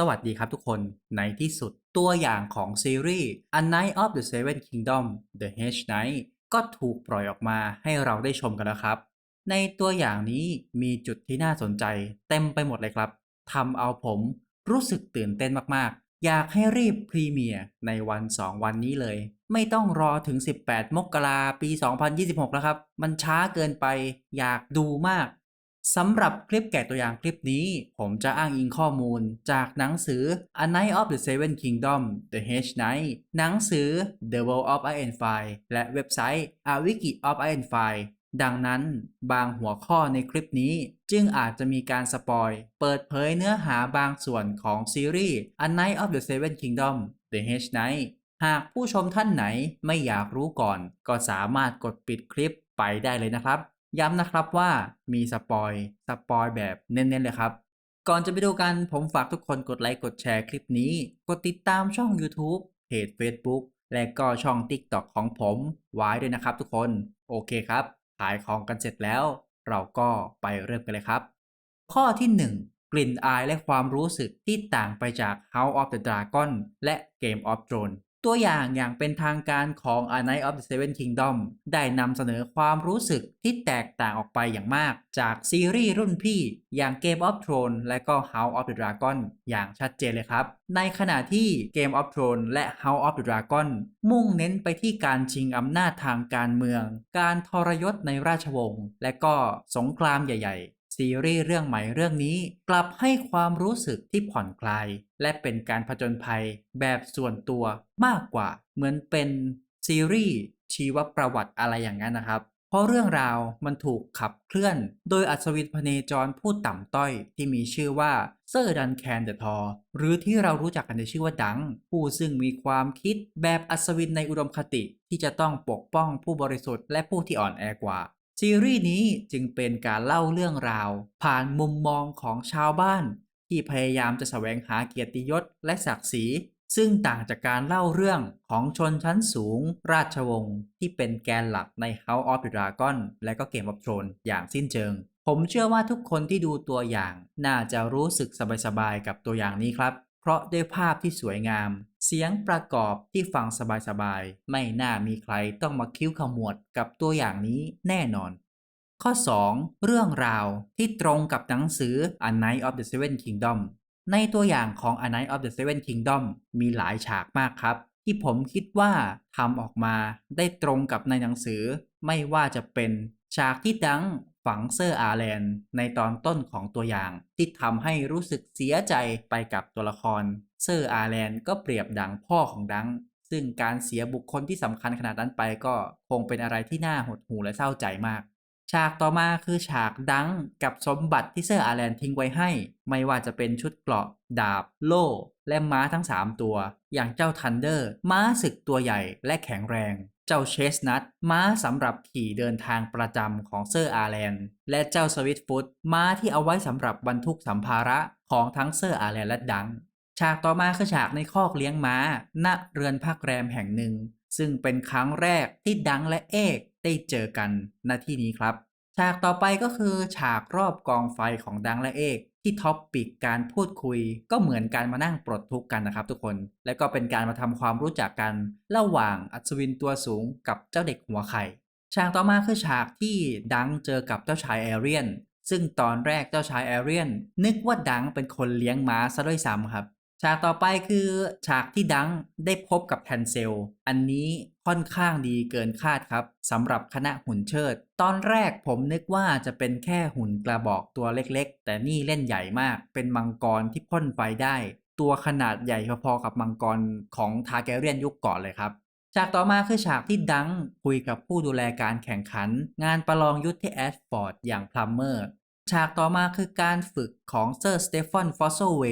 สวัสดีครับทุกคน ในที่สุดตัวอย่างของซีรีส์ A Night of the Seven Kingdom The Hedge Knight ก็ถูกปล่อยออกมาให้เราได้ชมกันแล้วครับ ในตัวอย่างนี้มีจุดที่น่าสนใจ เต็มไปหมดเลยครับทำเอาผมรู้สึกตื่นเต้นมากๆ อยากให้รีบพรีเมียร์ในวัน 2 วันนี้เลย ไม่ต้องรอถึง 18 มกราปี 2026 แล้วครับ มันช้าเกินไป อยากดูมาก สำหรับคลิปแกะตัวอย่างคลิปนี้ ผมจะอ้างอิงข้อมูลจากหนังสือ A Night of the Seven Kingdom The Hedge Knight หนังสือ The World of Iron Fire และเว็บไซต์ A Wiki of Iron Fire ดังนั้นบางหัวข้อในคลิปนี้ จึงอาจจะมีการสปอย เปิดเผยเนื้อหาบางส่วนของซีรีส์ A Night of the Seven Kingdom The Hedge Knight หากผู้ชมท่านไหนไม่อยากรู้ก่อน ก็สามารถกดปิดคลิปไปได้เลยนะครับ ย้ำนะครับว่ามีสปอยสปอยแบบเน้นๆเลยครับ ก่อนจะไปดูกันผมฝากทุกคนกดไลค์กดแชร์คลิปนี้ กดติดตามช่อง YouTube เพจ Facebook และก็ช่อง TikTok ของผมไว้ด้วยนะครับทุกคนโอเคครับ ขายของกันเสร็จแล้ว เราก็ไปเริ่มกันเลยครับ ข้อที่ 1 กลิ่นอายและความรู้สึกที่ต่างไปจาก House of the Dragon และ Game of Thrones ตัวอย่างอย่างเป็นทางการของ A Night of the Seven Kingdom ได้นำเสนอความรู้สึกที่แตกต่างออกไปอย่างมาก จากซีรีส์รุ่นพี่อย่าง Game of Thrones และก็ House of the Dragon อย่างชัดเจนเลยครับ ในขณะที่ Game of Thrones และ House of the Dragon มุ่งเน้นไปที่การชิงอำนาจทางการเมือง การทรยศในราชวงศ์และก็สงครามใหญ่ ๆ ซีรีส์เรื่องใหม่เรื่องนี้ กลับให้ความรู้สึกที่ผ่อนคลาย และเป็นการผจญภัยแบบส่วนตัวมากกว่า เหมือนเป็นซีรีส์ชีวประวัติอะไรอย่างนั้นนะครับ เพราะเรื่องราวมันถูกขับเคลื่อน โดยอัศวินพเนจรผู้ต่ำต้อยที่มีชื่อว่าเซอร์ดันแคนเดอะทอร์หรือที่เรารู้จักกันในชื่อว่าดัง ผู้ซึ่งมีความคิดแบบอัศวินในอุดมคติที่จะต้องปกป้องผู้บริสุทธิ์และผู้ที่อ่อนแอกว่า ซีรีส์นี้จึงเป็นการเล่าเรื่องราว ผ่านมุมมองของชาวบ้าน ที่พยายามจะแสวงหาเกียรติยศและศักดิ์ศรี ซึ่งต่างจากการเล่าเรื่องของชนชั้นสูง ราชวงศ์ที่เป็นแกนหลักใน House of the Dragon และก็ Game of Thrones อย่างสิ้นเชิง ผมเชื่อว่าทุกคนที่ดูตัวอย่าง น่าจะรู้สึกสบายๆกับตัวอย่างนี้ครับ ราะด้วยภาพที่สวยงาม เสียงประกอบที่ฟังสบายๆ ไม่น่ามีใครต้องมาคิ้วขมวดกับตัวอย่างนี้แน่นอน ข้อ 2 เรื่องราวที่ตรงกับหนังสือ A Night of the Seven Kingdom ในตัวอย่างของ A Night of the Seven Kingdom มีหลายฉากมากครับ ที่ผมคิดว่าทำออกมาได้ตรงกับในหนังสือ ไม่ว่าจะเป็นฉากที่ดัง ฝังเซอร์อาแลนในตอนต้นของตัวอย่าง ที่ทำให้รู้สึกเสียใจไปกับตัวละคร เซอร์อาแลนก็เปรียบดังพ่อของดัง ซึ่งการเสียบุคคลที่สำคัญขนาดนั้นไปก็คงเป็นอะไรที่น่าหดหู่และเศร้าใจมากฉากต่อมาคือฉากดังกับสมบัติที่เซอร์อาแลนทิ้งไว้ให้ ไม่ว่าจะเป็นชุดเกราะ ดาบ โล่ และม้าทั้ง 3 ตัว อย่างเจ้าทันเดอร์ ม้าศึกตัวใหญ่และแข็งแรง เจ้าเชสนัทม้าสำหรับขี่เดินทางประจำของเซอร์อาแลนและเจ้าสวิตฟุตม้าที่เอาไว้สำหรับบรรทุกสัมภาระของทั้งเซอร์อาแลนและดัง ฉากต่อมาคือฉากในคอกเลี้ยงม้า ณเรือนพักแรมแห่งหนึ่ง ซึ่งเป็นครั้งแรกที่ดังและเอกได้เจอกันณที่นี้ครับ ฉากต่อไปก็คือฉากรอบกองไฟของดังและเอก ที่ท็อปปิกการพูดคุย ก็เหมือนการมานั่งปลดทุกข์กันนะครับทุกคน และก็เป็นการมาทำความรู้จักกัน ระหว่างอัศวินตัวสูงกับเจ้าเด็กหัวไข่ฉากต่อมาคือฉากที่ดังเจอกับเจ้าชายแอเรียนซึ่งตอนแรกเจ้าชายแอเรียนนึกว่าดังเป็นคนเลี้ยงม้าซะด้วยซ้ำครับ ฉากต่อไปคือฉากที่ดังได้พบกับแทนเซล อันนี้ค่อนข้างดีเกินคาดครับสำหรับคณะหุ่นเชิด ตอนแรกผมนึกว่าจะเป็นแค่หุ่นกระบอกตัวเล็กๆ แต่นี่เล่นใหญ่มาก เป็นมังกรที่พ่นไฟได้ ตัวขนาดใหญ่พอๆกับมังกรของทาแกเรียนยุคก่อนเลยครับฉากต่อมาคือฉากที่ดังคุยกับผู้ดูแลการแข่งขัน งานประลองยุทธที่แอชฟอร์ดอย่างพลัมเมอร์ ฉากต่อมาคือการฝึกของเซอร์สเตฟานฟอสโซเว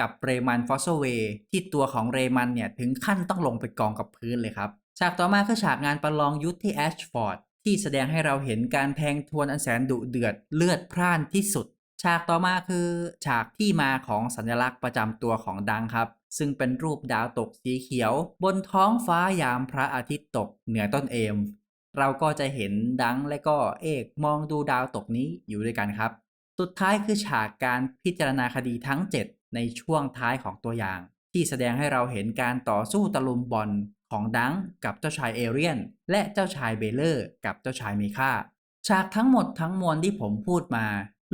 กับเรมันฟอสโซเวที่ตัวของเรมันเนี่ยถึงขั้นต้องลงไปกองกับพื้นเลยครับ ฉากต่อมาคือฉากงานประลองยุทธที่แอชฟอร์ดที่แสดงให้เราเห็นการแทงทวนอันแสนดุเดือดเลือดพร่านที่สุด ฉากต่อมาคือ ฉากที่มาของสัญลักษณ์ประจำตัวของดังครับ ซึ่งเป็นรูปดาวตกสีเขียว บนท้องฟ้ายามพระอาทิตย์ตกเหนือต้นเอม เราก็จะเห็นดังและก็เอกมองดูดาวตกนี้อยู่ด้วยกันครับ สุดท้ายคือฉากการพิจารณาคดีทั้งในช่วงท้ายของตัวอย่าง ที่แสดงให้เราเห็นการต่อสู้ตะลุมบอลของดังกับเจ้าชายเอเรียน และเจ้าชายเบเลอร์กับเจ้าชายเมคาฉากทั้งหมดทั้งมวลที่ผมพูดมา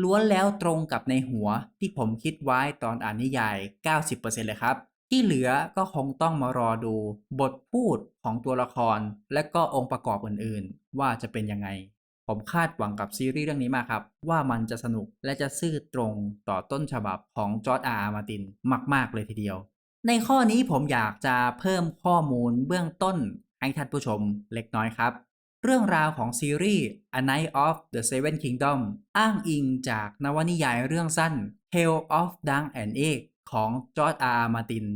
ล้วนแล้วตรงกับในหัวที่ผมคิดไว้ตอนอ่านนิยาย 90%เลยครับ ที่เหลือก็คงต้องมารอดูบทพูดของตัวละคร และก็องค์ประกอบอื่นๆ ว่าจะเป็นยังไง ผมคาดหวังกับซีรีส์เรื่องนี้มากครับ ว่ามันจะสนุกและจะซื่อตรงต่อต้นฉบับของจอร์ดอาร์มาตินมาก ๆ เลยทีเดียว ในข้อนี้ผมอยากจะเพิ่มข้อมูลเบื้องต้นให้ท่านผู้ชมเล็กน้อยครับ เรื่องราวของซีรีส์ A Night of the Seven Kingdom อ้างอิงจากนวนิยายเรื่องสั้น Tale of Dunk and Egg ของจอร์ดอาร์มาติน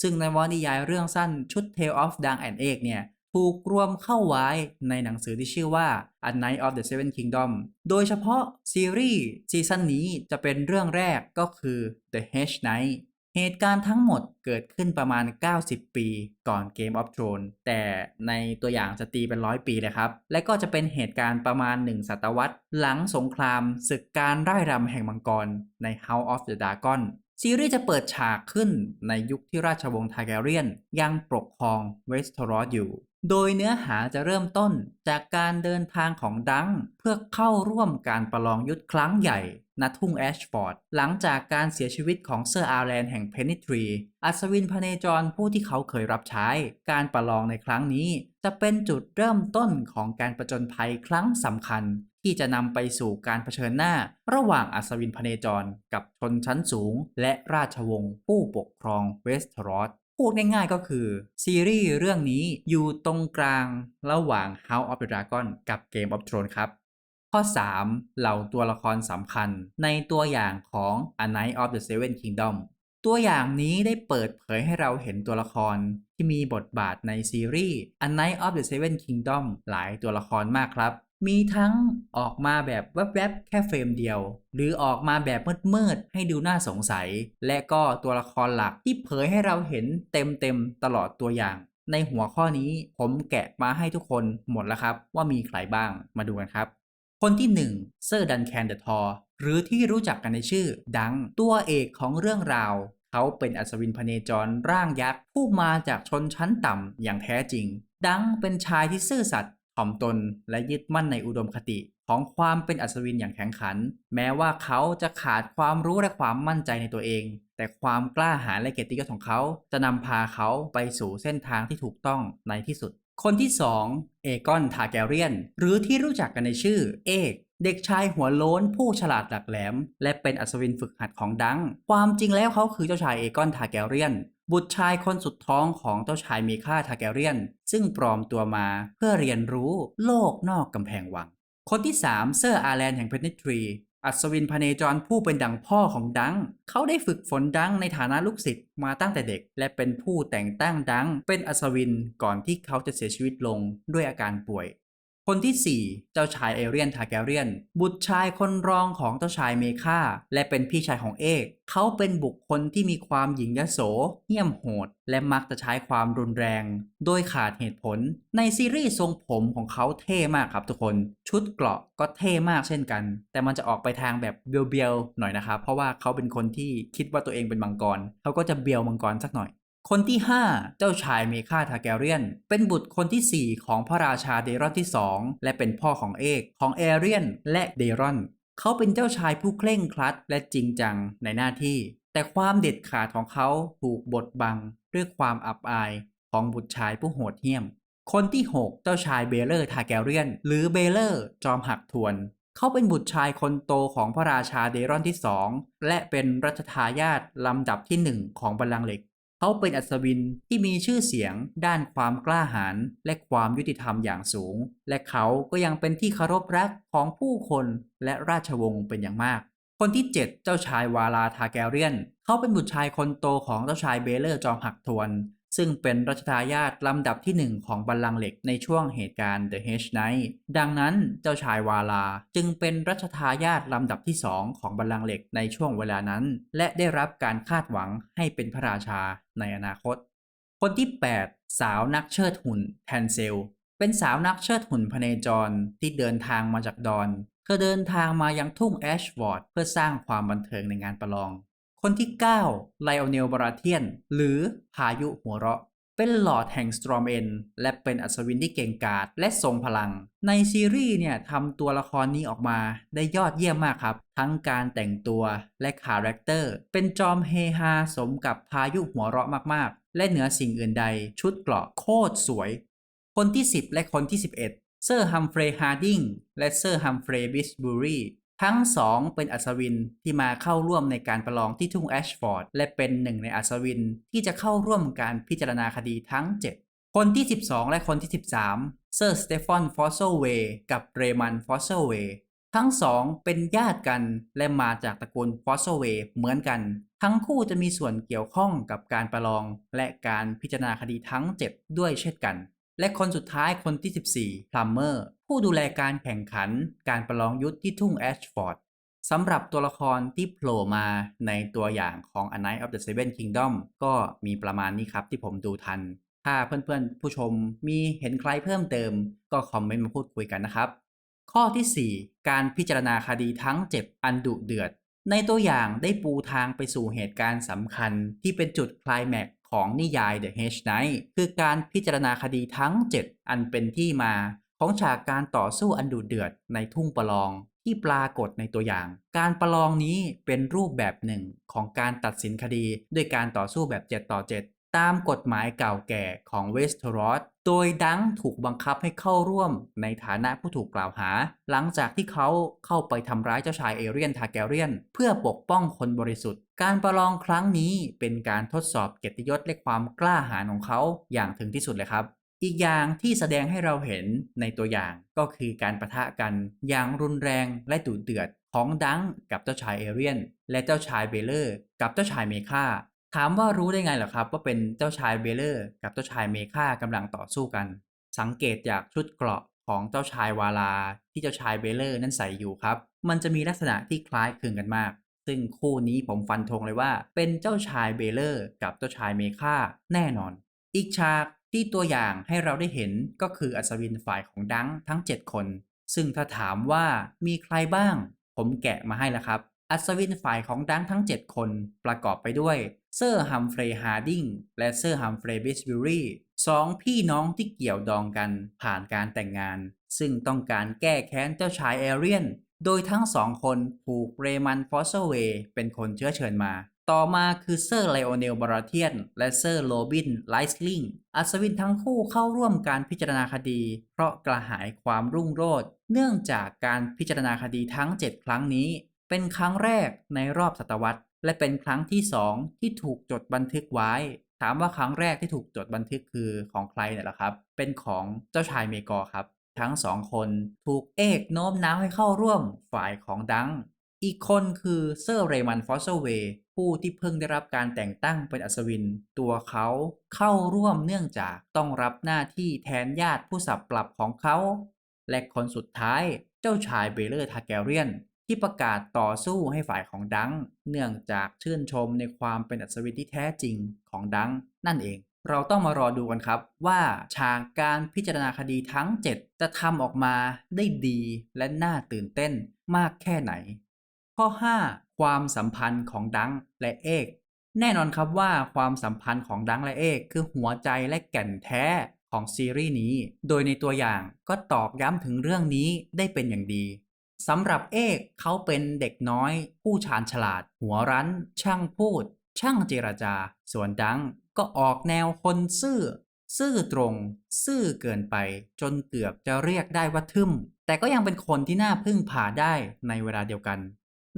ซึ่งนวนิยายเรื่องสั้นชุด Tale of Dunk and Egg เนี่ยถูกรวมเข้าไว้ในหนังสือที่ชื่อว่า A Night of the Seven Kingdom โดยเฉพาะซีรีส์ซีซั่นนี้จะเป็นเรื่องแรกก็คือ The Hedge Knight เหตุการณ์ทั้งหมดเกิดขึ้นประมาณ 90 ปีก่อน Game of Thrones แต่ในตัวอย่างจะตีเป็นร้อยปีเลยครับ และก็จะเป็นเหตุการณ์ประมาณ 1 ศตวรรษ หลังสงครามศึกการร่ายรำแห่งมังกรใน House of the Dragon ซีรีส์จะเปิดฉากขึ้นในยุคที่ราชวงศ์ทาร์แกเรียนยังปกครองเวสต์รอสอยู่ โดยเนื้อหาจะเริ่มต้นจากการเดินทางของดังเพื่อเข้าร่วมการประลองยุทธครั้งใหญ่ณทุ่งแอชฟอร์ด หลังจากการเสียชีวิตของเซอร์อาร์แลนด์แห่งเพนนิทรี อัศวินพเนจรผู้ที่เขาเคยรับใช้ การประลองในครั้งนี้ จะเป็นจุดเริ่มต้นของการประจนภัยครั้งสำคัญ ที่จะนำไปสู่การเผชิญหน้า ระหว่างอัศวินพเนจร กับชนชั้นสูง และราชวงศ์ผู้ปกครองเวสต์รอสพูดง่ายๆก็คือ ซีรีส์เรื่องนี้อยู่ตรงกลางระหว่าง House of the Dragon กับ Game of Thrones ครับ ข้อ 3 เหล่าตัวละครสำคัญในตัวอย่างของ A Night of the Seven Kingdom ตัวอย่างนี้ได้เปิดเผยให้เราเห็นตัวละครที่มีบทบาทในซีรีส์ A Night of the Seven Kingdom หลายตัวละครมากครับ มีทั้งออกมาแบบแวบๆ แค่เฟรมเดียว หรือออกมาแบบมืดๆ ให้ดูน่าสงสัย และก็ตัวละครหลักที่เผยให้เราเห็นเต็มๆ ตลอดตัวอย่าง ในหัวข้อนี้ผมแกะมาให้ทุกคนหมดแล้วครับ ว่ามีใครบ้างมาดูกันครับ คนที่ 1 เซอร์ดันแคนเดอะทอร์หรือที่รู้จักกันในชื่อ ดังตัวเอกของเรื่องราวเขาเป็นอัศวินพเนจรร่างยักษ์ผู้มาจากชนชั้นต่ำอย่างแท้จริง ดังเป็นชายที่ซื่อสัตย์ ถ่อมตนและยึดมั่นในอุดมคติของความเป็นอัศวินอย่างแข็งขัน แม้ว่าเขาจะขาดความรู้และความมั่นใจในตัวเอง แต่ความกล้าหาญและเกียรติยศของเขา จะนำพาเขาไปสู่เส้นทางที่ถูกต้องในที่สุด คนที่ 2 เอกอนทาแกเรียน หรือที่รู้จักกันในชื่อ เอกเด็กชายหัวโล้นผู้ฉลาดหลักแหลม และเป็นอัศวินฝึกหัดของดัง ความจริงแล้วเขาคือเจ้าชายเอกอนทาแกเรียน บุตรชายคนสุดท้องของเจ้าชายเมคาทาแกเรียน ซึ่งปลอมตัวมาเพื่อเรียนรู้โลกนอกกำแพงวัง คนที่ 3 เซอร์อาร์แลนด์แห่งเพนนิทรี อัศวินพเนจรผู้เป็นดังพ่อของดัง เขาได้ฝึกฝนดังในฐานะลูกศิษย์มาตั้งแต่เด็ก และเป็นผู้แต่งตั้งดังเป็นอัศวินก่อนที่เขาจะเสียชีวิตลงด้วยอาการป่วย คนที่ 4 เจ้าชายเอเรียนทาแกเรียน บุตรชายคนรองของเจ้าชายเมคาและเป็นพี่ชายของเอก เขาเป็นบุคคลที่มีความหยิ่งยโสเหี้ยมโหด และมักจะใช้ความรุนแรง โดยขาดเหตุผล ในซีรีส์ทรงผมของเขาเท่มากครับทุกคน ชุดเกราะก็เท่มากเช่นกัน แต่มันจะออกไปทางแบบเบียวๆหน่อยนะครับ เพราะว่าเขาเป็นคนที่คิดว่าตัวเองเป็นมังกร เขาก็จะเบียวมังกรสักหน่อย คนที่ 5 เจ้าชายเมคาทาแกเรียน เป็นบุตรคนทีสี่ 4 ของพระราชาเดรอนที่ 2 และเป็นพ่อของเอกของเอเรียนและเดรอน เขาเป็นเจ้าชายผู้เคร่งครัดและจริงจังในหน้าที่ แต่ความเด็ดขาดของเขาถูกบดบังด้วยความอับอายของบุตรชายผู้โหดเหี้ยม คนที่ 6 เจ้าชายเบเลอร์ทาแกเรียน หรือเบเลอร์จอมหักทวน เขาเป็นบุตรชายคนโตของพระราชาเดรอนที่ 2 และเป็นรัชทายาทลำดับที่ 1 ของบัลลังก์เหล็ก เขาเป็นอัศวินที่มีชื่อเสียงด้านความกล้าหาญและความยุติธรรมอย่างสูง และเขาก็ยังเป็นที่เคารพรักของผู้คนและราชวงศ์เป็นอย่างมาก คนที่ 7 เจ้าชายวาลาทาแกเรียน เขาเป็นบุตรชายคนโตของเจ้าชายเบเลอร์จอมหักทวน ซึ่งเป็นรัชทายาทลำดับที่ 1 ของบัลลังก์เหล็กในช่วงเหตุการณ์ The Hedge Knight ดังนั้นเจ้าชายวาลาจึงเป็นรัชทายาทลำดับที่ 2 ของบัลลังก์เหล็กในช่วงเวลานั้น และได้รับการคาดหวังให้เป็นพระราชาในอนาคต คนที่ 8 สาวนักเชิดหุ่นแทนเซล เป็นสาวนักเชิดหุ่นพเนจรที่เดินทางมาจากดอนเธอเดินทางมายังทุ่งแอชวอร์ดเพื่อสร้างความบันเทิงในงานประลอง คนที่ 9 ไลโอเนลบราเทียน หรือพายุหัวเราะ เป็นหลอดแห่งสตรอมเอนและเป็นอัศวินที่เก่งกาจและทรงพลัง ในซีรีส์เนี่ยทำตัวละครนี้ออกมาได้ยอดเยี่ยมมากครับ ทั้งการแต่งตัวและคาแรคเตอร์ เป็นจอมเฮฮาสมกับพายุหัวเราะมากๆ และเหนือสิ่งอื่นใด ชุดเกราะโคตรสวย คนที่ 10 และคนที่ 11 เซอร์ฮัมเฟรย์ฮาร์ดิงและเซอร์ฮัมเฟรย์บิสบูรี ทั้งสองเป็นอัศวินที่มาเข้าร่วมในการประลองที่ทุ่งแอชฟอร์ดและเป็นหนึ่งในอัศวินที่จะเข้าร่วมการพิจารณาคดีทั้ง 7 คนที่ 12 และคนที่ 13 เซอร์สเตฟานฟอสเซเวย์กับเรมันฟอสเซเวย์ทั้งสองเป็นญาติกันและมาจากตระกูลฟอสเซเวย์เหมือนกัน ทั้งคู่จะมีส่วนเกี่ยวข้องกับการประลองและการพิจารณาคดีทั้ง 7 ด้วยเช่นกัน และคนสุดท้ายคนที่ 14พลัมเมอร์ผู้ดูแลการแข่งขันการประลองยุทธที่ทุ่งแอชฟอร์ดสำหรับตัวละครที่โผล่มาในตัวอย่างของ A Night of the Seven Kingdom ก็มีประมาณนี้ครับที่ผมดูทัน ถ้าเพื่อนๆ ผู้ชมมีเห็นใครเพิ่มเติม ก็คอมเมนต์มาพูดคุยกันนะครับ ข้อที่ 4 การพิจารณาคดีทั้ง7อันดุเดือด ในตัวอย่างได้ปูทางไปสู่เหตุการณ์สำคัญที่เป็นจุดคลายแม็ก ของนิยาย The Hedge Knight คือการพิจารณาคดีทั้ง 7 อันเป็นที่มาของฉากการต่อสู้อันดุเดือดในทุ่งประลองที่ปรากฏในตัวอย่าง การประลองนี้เป็นรูปแบบหนึ่งของการตัดสินคดีด้วยการต่อสู้แบบ 7 ต่อ 7 ตามกฎหมายเก่าแก่ของเวสเทอรอส โดยดังถูกบังคับให้เข้าร่วมในฐานะผู้ถูกกล่าวหา หลังจากที่เขาเข้าไปทำร้ายเจ้าชายเอเรียนทาแกเรียน เพื่อปกป้องคนบริสุทธิ์ การประลองครั้งนี้เป็นการทดสอบเกียรติยศและความกล้าหาญของเขาอย่างถึงที่สุดเลยครับ อีกอย่างที่แสดงให้เราเห็นในตัวอย่างก็คือการประทะกันอย่างรุนแรงและดุเดือดของดังกับเจ้าชายเอเรียน และเจ้าชายเบเลอร์ กับเจ้าชายเมคา ถามว่ารู้ได้ไงเหรอครับ ว่าเป็นเจ้าชายเบเลอร์กับเจ้าชายเมคากำลังต่อสู้กัน สังเกตจากชุดเกราะของเจ้าชายวาลา ที่เจ้าชายเบเลอร์นั้นใส่อยู่ครับ มันจะมีลักษณะที่คล้ายคลึงกันมาก ซึ่งคู่นี้ผมฟันธงเลยว่า เป็นเจ้าชายเบเลอร์กับเจ้าชายเมคาแน่นอน อีกฉากที่ตัวอย่างให้เราได้เห็นก็คืออัศวินฝ่ายของดังทั้ง 7 คน ซึ่งถ้าถามว่ามีใครบ้าง ผมแกะมาให้แล้วครับ อัศวินฝ่ายของดังทั้ง 7 คนประกอบไปด้วยเซอร์ฮัมเฟรย์ฮาร์ดิงและเซอร์ฮัมเฟรย์บิสบิรีสองพี่น้องที่เกี่ยวดองกันผ่านการแต่งงาน ซึ่งต้องการแก้แค้นเจ้าชายเอเรียน โดยทั้งสองคนถูกเรมันฟอสเซเวย์เป็นคนเชื้อเชิญมา ต่อมาคือเซอร์ไลโอเนลบาราเทียน และเซอร์โรบินไลสลิงอัศวินทั้งคู่เข้าร่วมการพิจารณาคดี เพราะกระหายความรุ่งโรจน์เนื่องจากการพิจารณาคดีทั้ง 7 ครั้งนี้ เป็นครั้งแรกในรอบศตวรรษ และเป็นครั้งที่สองที่ถูกจดบันทึกไว้ ถามว่าครั้งแรกที่ถูกจดบันทึกคือของใครเนี่ยล่ะครับ เป็นของเจ้าชายเมกอร์ครับ ทั้งสองคนถูกเอกโน้มน้าวให้เข้าร่วมฝ่ายของดังอีกคนคือเซอร์เรมันฟอสเซเวย์ผู้ที่เพิ่งได้รับการแต่งตั้งเป็นอัศวิน ตัวเขาเข้าร่วมเนื่องจากต้องรับหน้าที่แทนญาติผู้สับปรับของเขา และคนสุดท้ายเจ้าชายเบเลอร์ทาแกเรียน ที่ประกาศต่อสู้ให้ฝ่ายของดังเนื่องจากชื่นชมในความเป็นอัศวินที่แท้จริงของดังนั่นเอง เราต้องมารอดูกันครับว่าฉากการพิจารณาคดีทั้ง 7 จะทำออกมาได้ดีและน่าตื่นเต้นมากแค่ไหน ข้อ 5 ความสัมพันธ์ของดังและเอกแน่นอนครับว่าความสัมพันธ์ของดังและเอกคือหัวใจและแก่นแท้ของซีรีส์นี้ โดยในตัวอย่างก็ตอกย้ำถึงเรื่องนี้ได้เป็นอย่างดี สำหรับเอกเขาเป็นเด็กน้อย ผู้ชาญฉลาด หัวรั้น ช่างพูด ช่างเจรจา ส่วนดังก็ออกแนวคนซื่อ ซื่อตรง ซื่อเกินไป จนเกือบจะเรียกได้ว่าทึมแต่ก็ยังเป็นคนที่น่าพึ่งพาได้ในเวลาเดียวกัน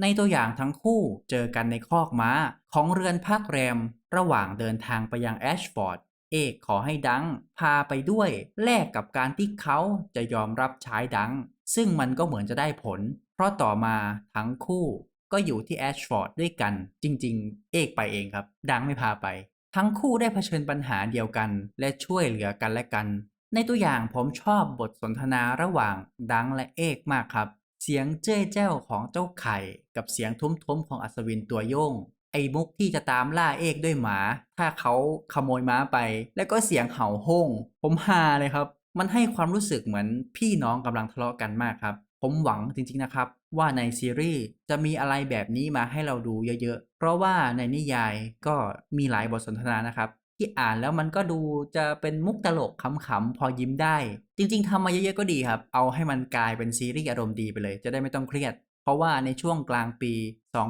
ในตัวอย่างทั้งคู่เจอกันในคอกม้าของเรือนพักแรม ระหว่างเดินทางไปยังแอชฟอร์ด เอกขอให้ดังพาไปด้วยแลกกับการที่เขาจะยอมรับใช้ดัง ซึ่งมันก็เหมือนจะได้ผล เพราะต่อมาทั้งคู่ก็อยู่ที่แอชฟอร์ดด้วยกัน จริง ๆ เอกไปเองครับ ดังไม่พาไป ทั้งคู่ได้เผชิญปัญหาเดียวกัน และช่วยเหลือกันและกัน ในตัวอย่างผมชอบบทสนทนาระหว่างดังและเอกมากครับ เสียงเจ้ยแจ้วของเจ้าไข่ กับเสียงทุ้มๆของอัศวินตัวโยง ไอ้มุกที่จะตามล่าเอกด้วยหมา ถ้าเขาขโมยม้าไป แล้วก็เสียงเห่าห่งผมฮาเลยครับ มันให้ความรู้สึกเหมือนพี่น้องกำลังทะเลาะกันมากครับ ผมหวังจริงๆนะครับ ว่าในซีรีส์จะมีอะไรแบบนี้มาให้เราดูเยอะๆ เพราะว่าในนิยายก็มีหลายบทสนทนานะครับ ที่อ่านแล้วมันก็ดูจะเป็นมุกตลกขำๆพอยิ้มได้ จริง ๆทำมาเยอะๆก็ดีครับ เอาให้มันกลายเป็นซีรีส์อารมณ์ดีไปเลย จะได้ไม่ต้องเครียด เพราะว่าในช่วงกลางปี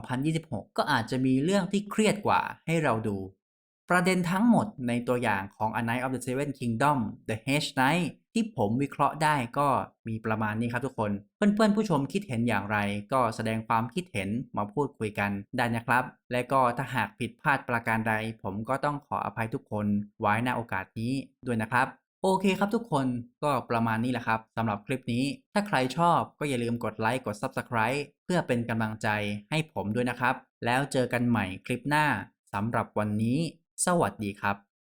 2026 ก็อาจจะมีเรื่องที่เครียดกว่าให้เราดู ประเด็นทั้งหมดในตัวอย่างของ A Night of the Seven Kingdom The Hedge Knight ที่ผมวิเคราะห์ได้ก็มีประมาณนี้ครับทุกคน เพื่อนๆผู้ชมคิดเห็นอย่างไร ก็แสดงความคิดเห็นมาพูดคุยกันได้นะครับ และก็ถ้าหากผิดพลาดประการใด ผมก็ต้องขออภัยทุกคนไว้ในโอกาสนี้ด้วยนะครับ โอเคครับทุกคนก็ประมาณนี้แหละครับสำหรับคลิปนี้ ถ้าใครชอบก็อย่าลืมกดไลค์กด Subscribe เพื่อเป็นกำลังใจให้ผมด้วยนะครับ แล้วเจอกันใหม่คลิปหน้าสำหรับวันนี้ สวัสดีครับ